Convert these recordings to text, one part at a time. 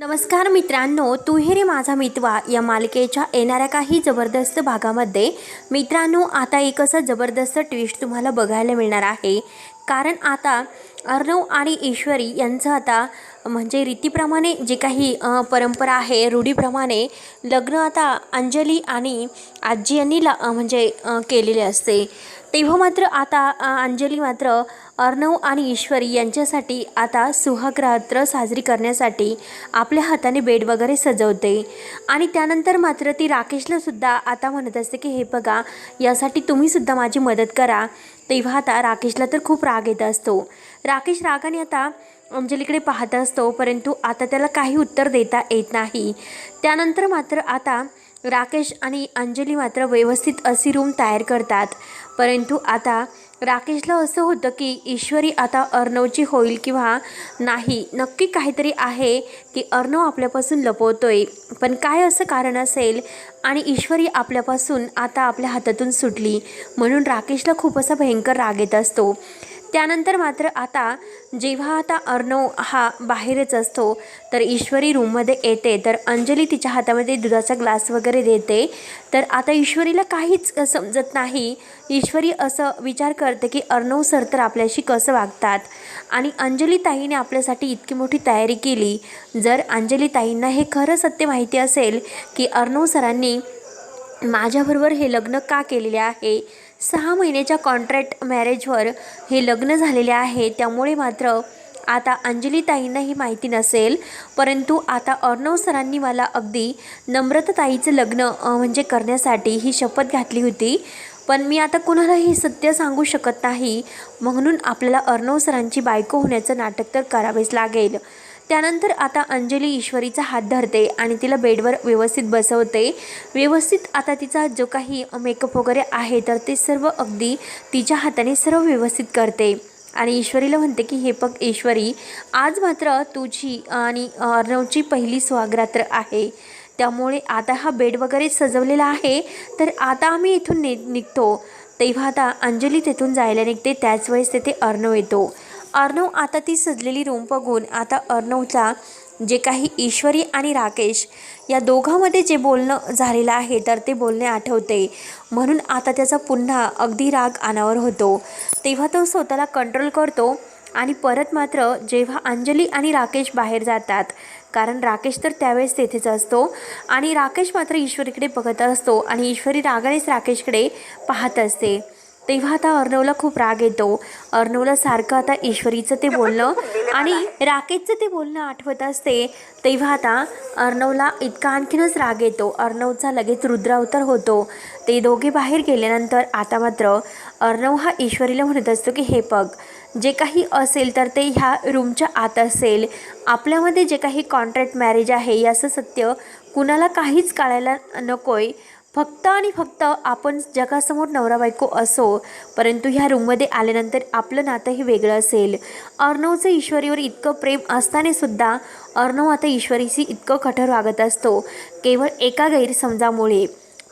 नमस्कार मित्रांनो तू रे माझा मितवा. या मालिकेच्या येणाऱ्या काही जबरदस्त भागामध्ये मित्रांनो आता एक असं जबरदस्त ट्विस्ट तुम्हाला बघायला मिळणार आहे. कारण आता अर्णव आणि ईश्वरी यांचं आता म्हणजे रीतीप्रमाणे जे काही परंपरा आहे रूढीप्रमाणे लग्न आता अंजली आणि आजी यांनी ला म्हणजे केलेले असते. तेव्हा मात्र आता अंजली मात्र अर्णव आणि ईश्वरी यांच्यासाठी आता सुहागरात्र साजरी करण्यासाठी आपल्या हाताने बेड वगैरे सजवते. आणि त्यानंतर मात्र ती राकेशला सुद्धा आता म्हणत असते की हे बघा यासाठी तुम्हीसुद्धा माझी मदत करा. तेव्हा आता राकेशला तर खूप राग येत असतो. राकेश रागाने आता अंजलीकडे पाहत असतो परंतु आता त्याला काही उत्तर देता येत नाही. त्यानंतर मात्र आता राकेश आणि अंजली मात्र व्यवस्थित अशी रूम तयार करतात. परंतु आता राकेशला असं होतं की ईश्वरी आता अर्णवची होईल किंवा नाही नक्की काहीतरी आहे की अर्णव आपल्यापासून लपवतोय. पण काय असं कारण असेल? आणि ईश्वरी आपल्यापासून आता आपल्या हातातून सुटली. म्हणून राकेशला खूप असा भयंकर राग येत असतो. त्यानंतर मात्र आता जेव्हा आता अर्णव हा बाहेरच असतो तर ईश्वरी रूममध्ये येते तर अंजली तिच्या हातामध्ये दुधाचा ग्लास वगैरे देते. तर आता ईश्वरीला काहीच समजत नाही. ईश्वरी असं विचार करते की अर्णव सर तर आपल्याशी कसं वागतात? आणि अंजली ताईने आपल्यासाठी इतकी मोठी तयारी केली. जर अंजली ताईंना हे खरं सत्य माहिती असेल की अर्णव सरांनी माझ्याबरोबर हे लग्न का केलेले आहे सहा महिन्याच्या कॉन्ट्रॅक्ट मॅरेजवर हे लग्न झालेले आहे. त्यामुळे मात्र आता अंजलीताईंना ही माहिती नसेल. परंतु आता अर्णव सरांनी मला अगदी नम्रताताईचं लग्न म्हणजे करण्यासाठी ही शपथ घातली होती. पण मी आता कुणालाही सत्य सांगू शकत नाही. म्हणून आपल्याला अर्णव सरांची बायको होण्याचं नाटक तर करावेच लागेल. त्यानंतर आता अंजली ईश्वरीचा हात धरते आणि तिला बेडवर व्यवस्थित बसवते. व्यवस्थित आता तिचा जो काही मेकअप वगैरे आहे तर ते सर्व अगदी तिच्या हाताने सर्व व्यवस्थित करते. आणि ईश्वरीला म्हणते की हे बघ ईश्वरी आज मात्र तुझी आणि अर्णवची पहिली स्वागरात्र आहे. त्यामुळे आता हा बेड वगैरे सजवलेला आहे तर आता आम्ही इथून नि निघतो. तेव्हा आता अंजली तेथून जायला निघते. त्याच वेळेस तेथे अर्णव येतो. अर्णव आता ती सजलेली रूम बघून आता अर्णवचा जे काही ईश्वरी आणि राकेश या दोघांमध्ये जे बोलणं झालेलं आहे तर ते बोलणे आठवते. म्हणून आता त्याचा पुन्हा अगदी राग अनावर होतो. तेव्हा तो स्वतःला कंट्रोल करतो आणि परत मात्र जेव्हा अंजली आणि राकेश बाहेर जातात कारण राकेश तर त्यावेळेस तेथेच असतो आणि राकेश मात्र ईश्वरीकडे बघत असतो आणि ईश्वरी रागानेच राकेशकडे पाहत असते. तेव्हा आता अर्णवला खूप राग येतो. अर्णवला सारखं आता ईश्वरीचं ते बोलणं आणि राकेशचं ते बोलणं आठवत असते. तेव्हा आता अर्णवला इतका आणखीनच राग येतो. अर्णवचा लगेच रुद्रावतार होतो. ते दोघे बाहेर गेल्यानंतर आता मात्र अर्णव हा ईश्वरीला म्हणत असतो की हे पग जे काही असेल तर ते ह्या रूमच्या आत असेल. आपल्यामध्ये जे काही कॉन्ट्रॅक्ट मॅरेज आहे याचं सत्य कुणाला काहीच कळायला नकोय. फक्त आणि फक्त आपण जगासमोर नवरा बायको असो परंतु ह्या रूममध्ये आल्यानंतर आपलं नातंही वेगळं असेल. अर्णवचं ईश्वरीवर इतकं प्रेम असतानासुद्धा अर्णव आता ईश्वरीशी इतकं कठोर वागत असतो केवळ एका गैरसमजामुळे.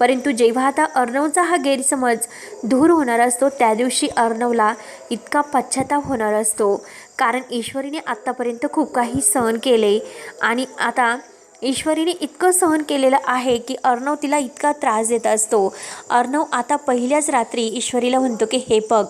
परंतु जेव्हा आता अर्णवचा हा गैरसमज दूर होणार असतो त्या दिवशी अर्णवला इतका पश्चाताप होणार असतो. कारण ईश्वरीने आत्तापर्यंत खूप काही सहन केले आणि आता ईश्वरीने इतकं सहन केलेलं आहे की अर्णव तिला इतका त्रास देत असतो. अर्णव आता पहिल्याच रात्री ईश्वरीला म्हणतो की हे बघ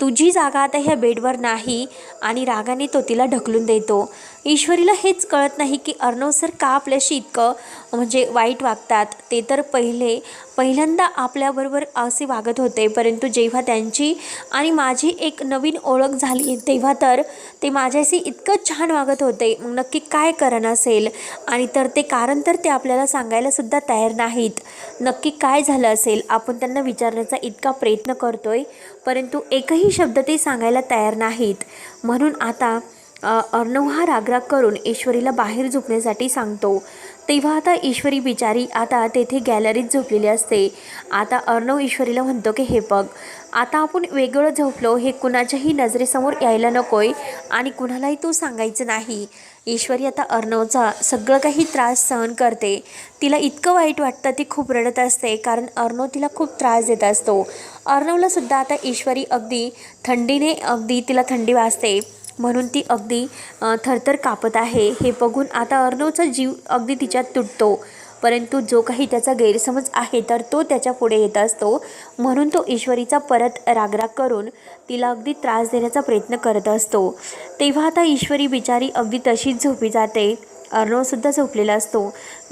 तुझी जागा आता ह्या बेडवर नाही आणि रागाने तो तिला ढकलून देतो. ईश्वरीला हेच कळत नाही की अर्णव सर का आपल्याशी इतकं म्हणजे वाईट वागतात. ते तर पहिले पहिल्यांदा आपल्याबरोबर असे वागत होते. परंतु जेव्हा त्यांची आणि माझी एक नवीन ओळख झाली तेव्हा तर ते माझ्याशी इतकं छान वागत होते. मग नक्की काय कारण असेल? आणि तर ते कारण तर ते आपल्याला सांगायलासुद्धा तयार नाहीत. नक्की काय झालं असेल? आपण त्यांना विचारण्याचा इतका प्रयत्न करतोय. परंतु एकही शब्द ते सांगायला तयार नाहीत. म्हणून आता अर्णव हा रागराग करून ईश्वरीला बाहेर झोपण्यासाठी सांगतो. तेव्हा आता ईश्वरी बिचारी आता तेथे गॅलरीत झोपलेली असते. आता अर्णव ईश्वरीला म्हणतो की हे बघ आता आपण वेगळं झोपलो हे कुणाच्याही नजरेसमोर यायला नकोय आणि कुणालाही तू सांगायचं नाही. ईश्वरी आता अर्णवचा सगळं काही त्रास सहन करते. तिला इतकं वाईट वाटतं ती खूप रडत असते कारण अर्णव तिला खूप त्रास देत असतो. अर्णवला सुद्धा आता ईश्वरी अगदी थंडीने अगदी तिला थंडी वाजते. म्हणून ती अगदी थरथर कापत आहे. हे बघून आता अर्णवचा जीव अगदी तिच्यात तुटतो. परंतु जो काही त्याचा गैरसमज आहे तर तो त्याच्या पुढे येत असतो. म्हणून तो ईश्वरीचा परत रागराग करून तिला अगदी त्रास देण्याचा प्रयत्न करत असतो. तेव्हा आता ईश्वरी बिचारी अगदी तशीच झोपी जाते. अर्णवसुद्धा झोपलेला असतो.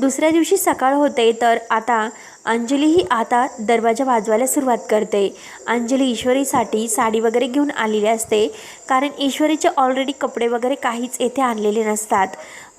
दुसऱ्या दिवशी सकाळ होते तर आता अंजलीही आता दरवाजा वाजवायला सुरुवात करते. अंजली ईश्वरीसाठी साडी वगैरे घेऊन आलेली असते कारण ईश्वरीचे ऑलरेडी कपडे वगैरे काहीच येथे आणलेले नसतात.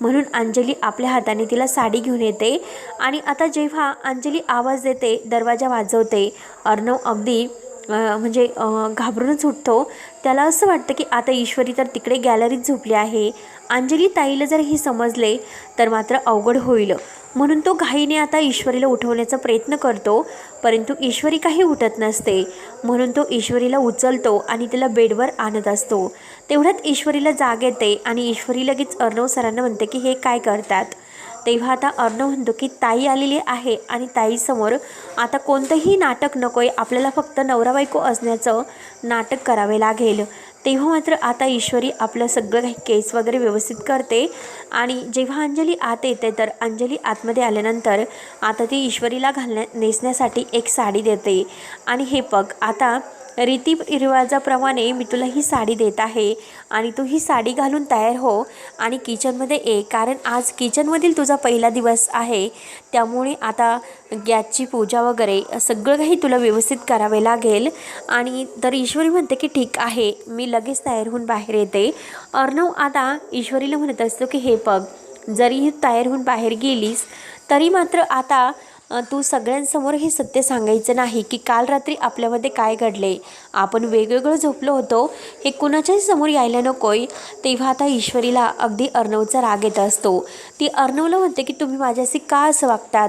म्हणून अंजली आपल्या हाताने तिला साडी घेऊन येते आणि आता जेव्हा अंजली आवाज देते दरवाजा वाजवते. अर्णव अगदी म्हणजे घाबरूनच उठतो. त्याला असं वाटतं की आता ईश्वरी तर तिकडे गॅलरीत झोपली आहे. अंजली ताईला जर हे समजले तर मात्र अवघड होईल. म्हणून तो घाईने आता ईश्वरीला उठवण्याचा प्रयत्न करतो परंतु ईश्वरी काही उठत नसते. म्हणून तो ईश्वरीला उचलतो आणि तिला बेडवर आणत असतो. तेवढ्यात ईश्वरीला जाग येते आणि ईश्वरी लगेच अर्णव सरांना म्हणते की हे काय करतात? तेव्हा आता अर्णव म्हणतो की ताई आलेली आहे आणि ताईसमोर आता कोणतंही नाटक नको आहे आपल्याला फक्त नवरा बायको असण्याचं नाटक करावे लागेल. तेव्हा मात्र आता ईश्वरी आपलं सगळं काही केस वगैरे व्यवस्थित करते आणि जेव्हा अंजली आत येते तर अंजली आतमध्ये आल्यानंतर आता ती ईश्वरीला घालण्या नेसण्यासाठी एक साडी देते. आणि हे बघ आता रीती रिवाजाप्रमाणे मी तुला ही साडी देत आहे. आणि तू ही साडी घालून तयार हो. आणि किचनमध्ये ये कारण आज किचनमधील तुझा पहिला दिवस आहे. त्यामुळे आता गॅसची पूजा वगैरे सगळं काही तुला व्यवस्थित करावे लागेल. आणि तर ईश्वरी म्हणते की ठीक आहे मी लगेच तयार होऊन बाहेर येते. अर्णव आता ईश्वरीला म्हणत असतो की हे बघ जरी तयार होऊन बाहेर गेलीस तरी मात्र आता तू सगळ्यांसमोर हे सत्य सांगायचं नाही की काल रात्री आपल्यामध्ये काय घडले. आपण वेगवेगळं झोपलो होतो. हे कुणाच्याही समोर यायला नकोय. तेव्हा आता ईश्वरीला अगदी अर्णवचा राग येत असतो. ती अर्णवला म्हणते की तुम्ही माझ्याशी का असं वागतात?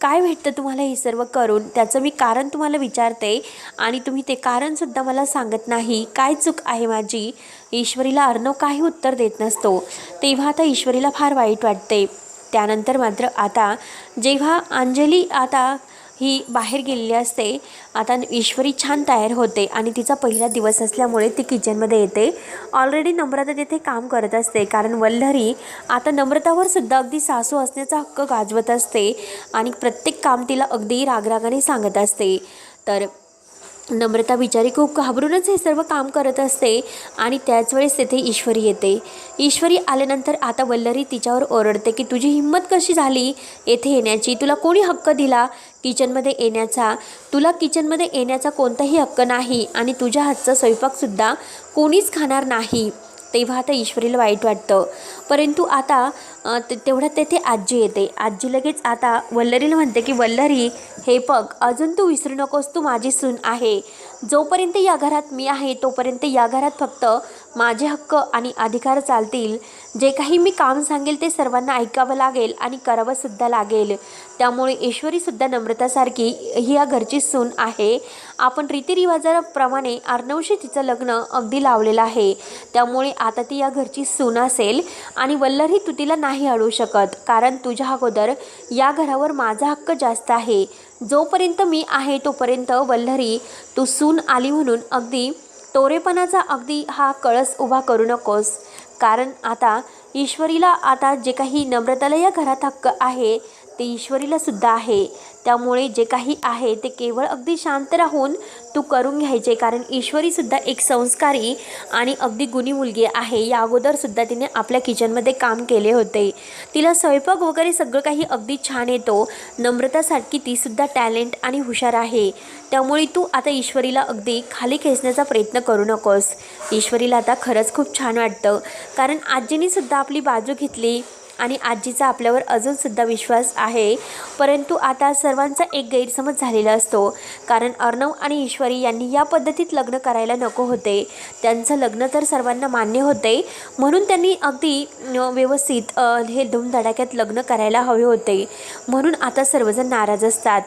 काय भेटतं तुम्हाला हे सर्व करून? त्याचं मी कारण तुम्हाला विचारते आणि तुम्ही ते कारणसुद्धा मला सांगत नाही. काय चूक आहे माझी? ईश्वरीला अर्णव काही उत्तर देत नसतो. तेव्हा आता ईश्वरीला फार वाईट वाटते. त्यानंतर मात्र आता जेव्हा अंजली आता ही बाहेर गेलेली असते आता ईश्वरी छान तयार होते आणि तिचा पहिला दिवस असल्यामुळे ती किचनमध्ये येते. ऑलरेडी नम्रता तिथे काम करत असते कारण वल्लरी आता नम्रतावर सुद्धा अगदी सासू असण्याचा हक्क गाजवत असते आणि प्रत्येक काम तिला अगदी रागरागाने सांगत असते. तर नम्रता बिचारी खूप घाबरूनच हे सर्व काम करत असते आणि त्याच वेळेस तेथे ईश्वरी येते. ईश्वरी आल्यानंतर आता वल्लरी तिच्यावर ओरडते की तुझी हिंमत कशी झाली? येथे येण्याची तुला कोणी हक्क दिला? किचनमध्ये येण्याचा तुला किचनमध्ये येण्याचा कोणताही हक्क नाही आणि तुझ्या हातचा स्वयंपाकसुद्धा कोणीच खाणार नाही. तेव्हा आता ईश्वरीला वाईट वाटतं. परंतु आता ते तेवढ्यात तेथे आजी येते. आजी लगेच आता वल्लरीला म्हणते की वल्लरी हे बघ अजून तू विसरू नकोस तू माझी सून आहे. जोपर्यंत या घरात मी आहे तोपर्यंत या घरात फक्त माझे हक्क आणि अधिकार चालतील. जे काही मी काम सांगेल ते सर्वांना ऐकावं लागेल आणि करावंसुद्धा लागेल. त्यामुळे ईश्वरीसुद्धा नम्रतासारखी ही या घरची सून आहे. आपण रीतिरिवाजाप्रमाणे अर्णवशी तिचं लग्न अगदी लावलेलं आहे. त्यामुळे आता ती या घरची सून असेल आणि वल्लरही तू तिला नाही अडवू शकत कारण तुझ्या अगोदर या घरावर माझा हक्क जास्त आहे. जोपर्यंत मी आहे तोपर्यंत वल्लरी तू सून आली म्हणून अगदी तोरेपणाचा अगदी हा कळस उभा करू नकोस. कारण आता ईश्वरीला आता जे काही नम्रताला या घरात हक्क आहे ते ईश्वरीला सुद्धा आहे. त्यामुळे जे काही आहे ते केवळ अगदी शांत राहून तू करून घ्यायचे कारण ईश्वरीसुद्धा एक संस्कारी आणि अगदी गुणी मुलगी आहे. या अगोदरसुद्धा तिने आपल्या किचनमध्ये काम केले होते. तिला स्वयंपाक वगैरे सगळं काही अगदी छान येतो. नम्रतासारखी तीसुद्धा टॅलेंट आणि हुशार आहे. त्यामुळे तू आता ईश्वरीला अगदी खाली खेचण्याचा प्रयत्न करू नकोस. ईश्वरीला आता खरंच खूप छान वाटतं. कारण आजीनीसुद्धा आपली बाजू घेतली. आणि आजीचा आपल्यावर अजूनसुद्धा विश्वास आहे. परंतु आता सर्वांचा एक गैरसमज झालेला असतो. कारण अर्णव आणि ईश्वरी यांनी या पद्धतीत लग्न करायला नको होते. त्यांचं लग्न तर सर्वांना मान्य होते. म्हणून त्यांनी अगदी व्यवस्थित हे धूमधडाक्यात लग्न करायला हवे होते. म्हणून आता सर्वजण नाराज असतात.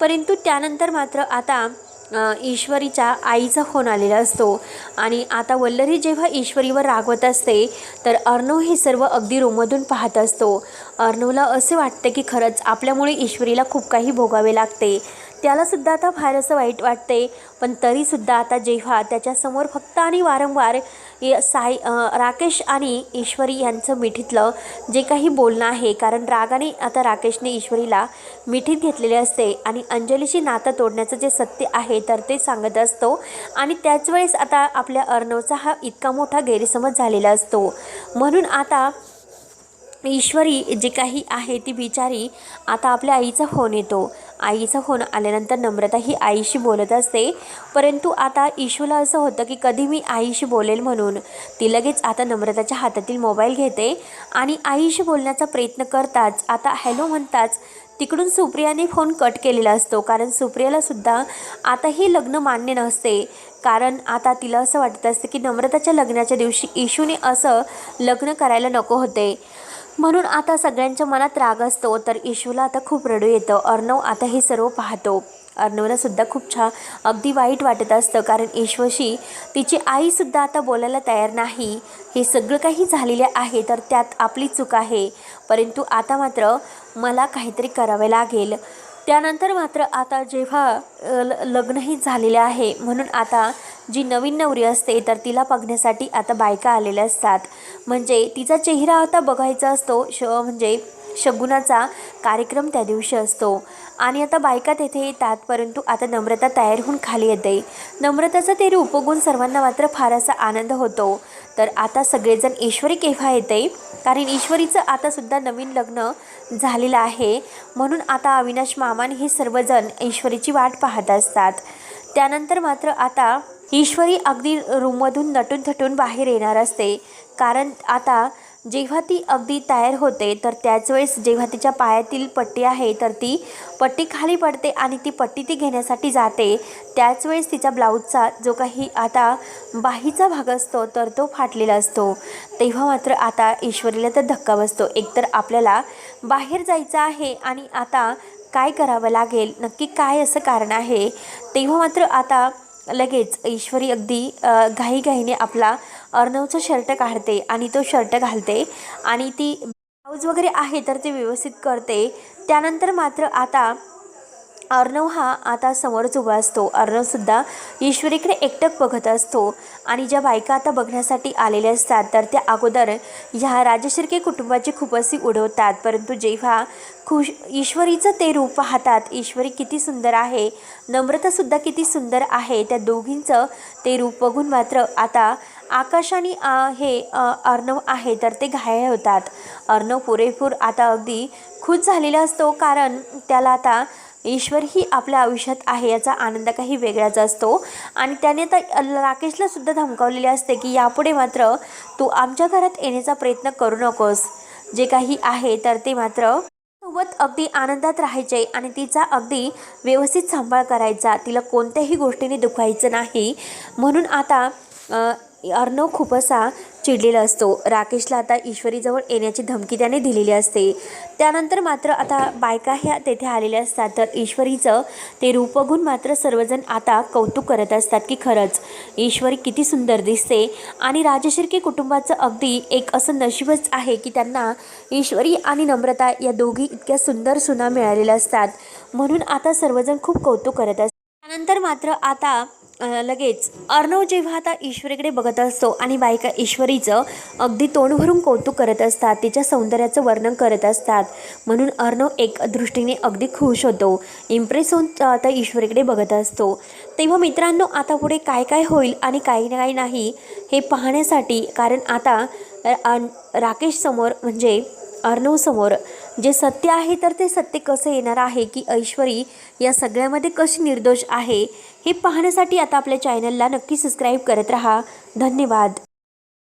परंतु त्यानंतर मात्र आता ईश्वरीच्या आईचा फोन आलेला असतो. आणि आता वल्लरी जेव्हा ईश्वरीवर रागवत असते तर अर्णव हे सर्व अगदी रूममधून पाहत असतो. अर्णवला असे वाटते की खरंच आपल्यामुळे ईश्वरीला खूप काही भोगावे लागते. त्यालासुद्धा आता फार असं वाईट वाटते. पण तरीसुद्धा आता जेव्हा त्याच्यासमोर फक्त आणि वारंवार साई राकेश आणि ईश्वरी यांचं मिठीतलं जे काही बोलणं आहे कारण रागाने आता राकेशने ईश्वरीला मिठीत घेतलेले असते आणि अंजलीशी नातं तोडण्याचं जे सत्य आहे तर ते सांगत असतो. आणि त्याच वेळेस आता आपल्या अर्णवचा हा इतका मोठा गैरसमज झालेला असतो. म्हणून आता ईश्वरी जे काही आहे ती बिचारी आता आपल्या आईचा फोन येतो. आईचा फोन आल्यानंतर नम्रता ही आईशी बोलत असते. परंतु आता इशूला असं होतं की कधी मी आईशी बोलेल म्हणून. ती लगेच आता नम्रताच्या हातातील मोबाईल घेते आणि आईशी बोलण्याचा प्रयत्न करताच आता हॅलो म्हणताच तिकडून सुप्रियाने फोन कट केलेला असतो. कारण सुप्रियालासुद्धा आताही आता हे लग्न मान्य नसते. कारण आता तिला असं वाटत असतं की नम्रताच्या लग्नाच्या दिवशी इशूने असं लग्न करायला नको होते. म्हणून आता सगळ्यांच्या मनात राग असतो तर इशूला आता खूप रडू येतं. अर्णव आता हे सर्व पाहतो. अर्णवला सुद्धा खूप छान अगदी वाईट वाटत असतं कारण ईश्वशी तिची आईसुद्धा आता बोलायला तयार नाही. हे सगळं काही झालेले आहे तर त्यात आपली चूक आहे. परंतु आता मात्र मला काहीतरी करावे लागेल. त्यानंतर मात्र आता जेव्हा ल लग्नही झालेले आहे म्हणून आता जी नवीन नवरी असते तर तिला बघण्यासाठी आता बायका आलेल्या असतात. म्हणजे तिचा चेहरा आता बघायचा असतो श म्हणजे शगुनाचा कार्यक्रम त्या दिवशी असतो. आणि आता बायका तेथे येतात परंतु आता नम्रता तयार होऊन खाली येते. नम्रताचं ते रूप बघून सर्वांना मात्र फार असा आनंद होतो. तर आता सगळेजण ईश्वरी केव्हा येते? कारण ईश्वरीचं आतासुद्धा नवीन लग्न झालेलं आहे. म्हणून आता अविनाश मामान हे सर्वजण ईश्वरीची वाट पाहत असतात. त्यानंतर मात्र आता ईश्वरी अगदी रूममधून नटून थटून बाहेर येणार असते. कारण आता जेव्हा ती अगदी तयार होते तर त्याच वेळेस जेव्हा तिच्या पायातील पट्टी आहे तर ती पट्टी खाली पडते आणि ती पट्टी ती घेण्यासाठी जाते. त्याच वेळेस तिच्या ब्लाऊजचा जो काही आता बाहीचा भाग असतो तर तो फाटलेला असतो. तेव्हा मात्र आता ईश्वरीला तर धक्का बसतो. एकतर आपल्याला बाहेर जायचं आहे आणि आता काय करावं लागेल? नक्की काय असं कारण आहे? तेव्हा मात्र आता लगेच ईश्वरी अगदी घाईघाईने आपला अर्णवचा शर्ट काढते आणि तो शर्ट घालते आणि ती ब्लाऊज वगैरे आहे तर ते व्यवस्थित करते. त्यानंतर मात्र आता अर्णव हा आता समोरच उभा असतो. अर्णवसुद्धा ईश्वरीकडे एकटक बघत असतो आणि ज्या बायका आता बघण्यासाठी आलेल्या असतात तर त्या अगोदर ह्या राजशिर्के कुटुंबाची खूप उडवतात. परंतु जेव्हा खुश ईश्वरीचं ते रूप पाहतात ईश्वरी किती सुंदर आहे नम्रतासुद्धा किती सुंदर आहे त्या दोघींचं ते रूप बघून मात्र आता आकाश आणि हे अर्णव आहे तर ते घायल होतात. अर्णव पुरेपूर आता अगदी खुश झालेला असतो कारण त्याला आता ईश्वर ही आपल्या आयुष्यात आहे याचा आनंद काही वेगळाच असतो. आणि त्याने तर राकेशला सुद्धा धमकावलेले असते की यापुढे मात्र तू आमच्या घरात येण्याचा प्रयत्न करू नकोस. जे काही आहे तर ते मात्र सोबत अगदी आनंदात राहायचे आणि तिचा अगदी व्यवस्थित सांभाळ करायचा. तिला कोणत्याही गोष्टीने दुखायचं नाही. म्हणून आता अर्णव खूप असा चिडलेला असतो. राकेशला आता ईश्वरीजवळ येण्याची धमकी त्याने दिलेली असते. त्यानंतर मात्र आता बायका ह्या तेथे आलेल्या असतात. तर ईश्वरीचं ते रूप बघून मात्र सर्वजण आता कौतुक करत असतात की खरंच ईश्वरी किती सुंदर दिसते. आणि राजशिर्के कुटुंबाचं अगदी एक असं नशीबच आहे की त्यांना ईश्वरी आणि नम्रता या दोघी इतक्या सुंदर सुना मिळालेल्या असतात. म्हणून आता सर्वजण खूप कौतुक करत असतात. त्यानंतर मात्र आता लगेच. अर्णव जेव्हा आता ईश्वरीकडे बघत असतो आणि बायका ईश्वरीचं अगदी तोंड भरून कौतुक करत असतात तिच्या सौंदर्याचं वर्णन करत असतात म्हणून अर्णव एक दृष्टीने अगदी खुश होतो इम्प्रेस होऊन आता ईश्वरीकडे बघत असतो. तेव्हा मित्रांनो आता पुढे काय काय होईल आणि काही काही नाही हे पाहण्यासाठी कारण आता अन- राकेश समोर म्हणजे अर्णव समोर जे सत्य आहे तर ते सत्य कसं येणार आहे की ऐश्वरी या सगळ्यामध्ये कशी निर्दोष आहे हे पाहण्यासाठी आता आपल्या चॅनलला नक्की सबस्क्राईब करत राहा. धन्यवाद.